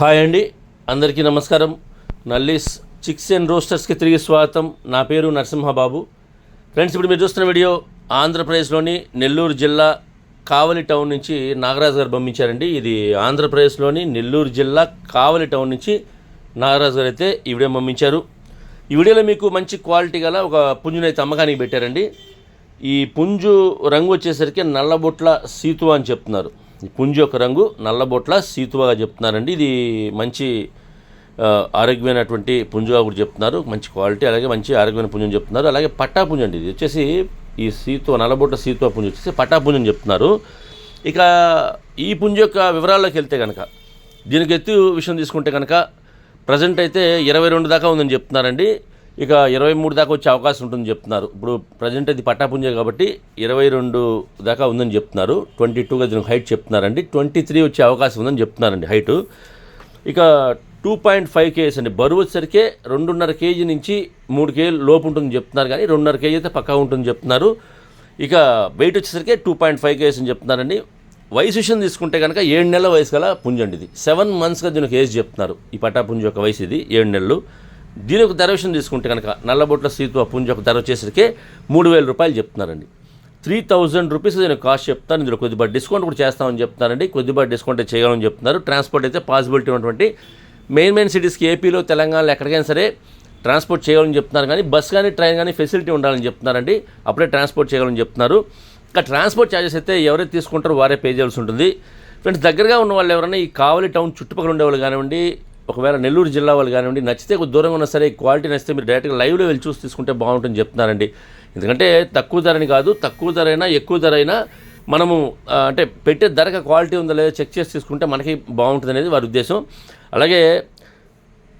Hi అండి. అందరికీ నమస్కారం. నల్లీస్ చిక్స్ అండ్ రోస్టర్స్కి తిరిగి స్వాగతం. నా పేరు నరసింహబాబు. ఫ్రెండ్స్ ఇప్పుడు మీరు చూస్తున్న వీడియో ఆంధ్రప్రదేశ్లోని నెల్లూరు జిల్లా కావలి టౌన్ నుంచి నాగరాజు గారు పంపించారండి. ఇది ఆంధ్రప్రదేశ్లోని నెల్లూరు జిల్లా కావలి టౌన్ నుంచి నాగరాజు గారు అయితే ఈ వీడియో పంపించారు. ఈ వీడియోలో మీకు మంచి క్వాలిటీ గల ఒక పుంజునైతే అయితే అమ్మకానికి పెట్టారండి. ఈ పుంజు రంగు వచ్చేసరికి నల్లబొట్ల సీతువ అని చెప్తున్నారు. ఈ పుంజు యొక్క రంగు నల్లబొట్ల సీతువగా చెప్తున్నారండి. ఇది మంచి ఆరోగ్యమైనటువంటి పుంజుగా కూడా చెప్తున్నారు. మంచి క్వాలిటీ అలాగే మంచి ఆరోగ్యమైన పుంజు అని చెప్తున్నారు. అలాగే పట్టాపుంజ అండి ఇది. వచ్చేసి ఈ సీతువ నల్లబొట్ల సీతువ పుంజు వచ్చేసి పట్టాపుంజ అని చెప్తున్నారు. ఇక ఈ పుంజు యొక్క వివరాల్లోకి వెళ్తే కనుక దీనికి ఎత్తు విషయం తీసుకుంటే కనుక ప్రజెంట్ అయితే ఇరవై రెండు దాకా ఉందని చెప్తున్నారండి. ఇక ఇరవై మూడు దాకా వచ్చే అవకాశం ఉంటుందని చెప్తున్నారు. ఇప్పుడు ప్రజెంట్ అది పట్టాపుంజ కాబట్టి ఇరవై రెండు దాకా ఉందని చెప్తున్నారు. ట్వంటీ టూగా దీనికి హైట్ చెప్తున్నారండి. ట్వంటీ త్రీ వచ్చే అవకాశం ఉందని చెప్తున్నారండి హైటు. ఇక టూ పాయింట్ ఫైవ్ కేజీస్ అండి. బరువు వచ్చేసరికి రెండున్నర కేజీ నుంచి మూడు కేజీ లోపు ఉంటుందని చెప్తున్నారు కానీ రెండున్నర కేజీ అయితే పక్కా ఉంటుందని చెప్తున్నారు. ఇక వెయిట్ వచ్చేసరికి టూ పాయింట్ ఫైవ్ కేజీస్ అని చెప్తున్నారండి. వయసు విషయం తీసుకుంటే కనుక ఏడు నెలల వయసు గల పుంజండి ఇది. సెవెన్ మంత్స్గా దీనికి ఏజ్ చెప్తున్నారు ఈ పట్టాపుంజ యొక్క వయసు ఇది. ఏడు నెలలు. దీని ఒక ధర విషయం తీసుకుంటే కనుక నల్లబొట్ల సీతు పుంజ ఒక ధర వచ్చేసరికి మూడు వేల రూపాయలు చెప్తున్నారండి. త్రీ థౌజండ్ రూపీస్ నేను కాస్ట్ చెప్తాను ఇందులో కొద్దిగా డిస్కౌంట్ కూడా చేస్తామని చెప్తున్నారండి. కొద్దిగా డిస్కౌంట్ చేయాలని చెప్తున్నారు. ట్రాన్స్పోర్ట్ అయితే పాసిబిలిటీ ఉన్నటువంటి మెయిన్ మెయిన్ సిటీస్కి ఏపీలో తెలంగాణలో ఎక్కడికైనా సరే ట్రాన్స్పోర్ట్ చేయాలని చెప్తున్నారు. కానీ బస్ కానీ ట్రైన్ కానీ ఫెసిలిటీ ఉండాలని చెప్తున్నారండి. అప్పుడే ట్రాన్స్పోర్ట్ చేయాలని చెప్తున్నారు. ఇంకా ట్రాన్స్పోర్ట్ ఛార్జెస్ అయితే ఎవరైతే తీసుకుంటారో వారే పే చేయాల్సి ఉంటుంది. ఫ్రెండ్స్ దగ్గరగా ఉన్న వాళ్ళు ఎవరైనా ఈ కావలి టౌన్ చుట్టుపక్కల ఉండేవాళ్ళు కానివ్వండి ఒకవేళ నెల్లూరు జిల్లా వాళ్ళు కానివ్వండి నచ్చితే కొద్ది దూరంగా ఉన్నా సరే క్వాలిటీ నచ్చితే మీరు డైరెక్ట్గా లైవ్లో వెళ్ళి చూసి తీసుకుంటే బాగుంటుందని చెప్తున్నారండి. ఎందుకంటే తక్కువ ధరని కాదు తక్కువ ధర అయినా ఎక్కువ ధర అయినా మనము అంటే పెట్టే ధరకు క్వాలిటీ ఉందో లేదో చెక్ చేసి తీసుకుంటే మనకి బాగుంటుంది అనేది వారి ఉద్దేశం. అలాగే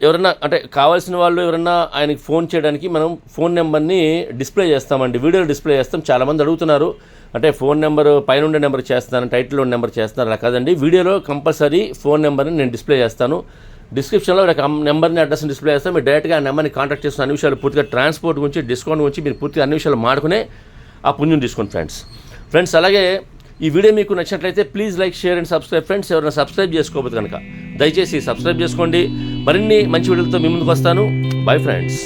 ఎవరన్నా అంటే కావాల్సిన వాళ్ళు ఎవరన్నా ఆయనకి ఫోన్ చేయడానికి మనం ఫోన్ నెంబర్ని డిస్ప్లే చేస్తామండి. వీడియో డిస్ప్లే చేస్తాం. చాలామంది అడుగుతున్నారు. అంటే ఫోన్ నెంబర్ పైన ఉండే నెంబర్ చేస్తాను టైటిల్లో ఉండే నెంబర్ చేస్తున్నారు అలా కాదండి. వీడియోలో కంపల్సరీ ఫోన్ నెంబర్ని నేను డిస్ప్లే చేస్తాను. డిస్క్రిప్షన్లో ఒక నెంబర్ని అడ్రస్ని డిస్ప్లే చేస్తాను మీరు డైరెక్ట్గా ఆ నెంబర్ని కాంటాక్ట్ చేస్తున్న అన్ని విషయాలు పూర్తిగా ట్రాన్స్పోర్ట్ గురించి డిస్కౌంట్ గురించి మీరు పూర్తిగా అన్ని విషయాలు మాడుకునే ఆ పుణ్యం తీసుకోండి ఫ్రెండ్స్ ఫ్రెండ్స్ అలాగే ఈ వీడియో మీకు నచ్చినట్లయితే please like share and subscribe friends ఎవరైనా సబ్స్క్రైబ్ చేసుకోవద్దు కనుక దయచేసి సబ్స్క్రైబ్ చేసుకోండి. మరిన్ని మంచి వీడియోలతో మీ ముందుకు వస్తాను. Bye friends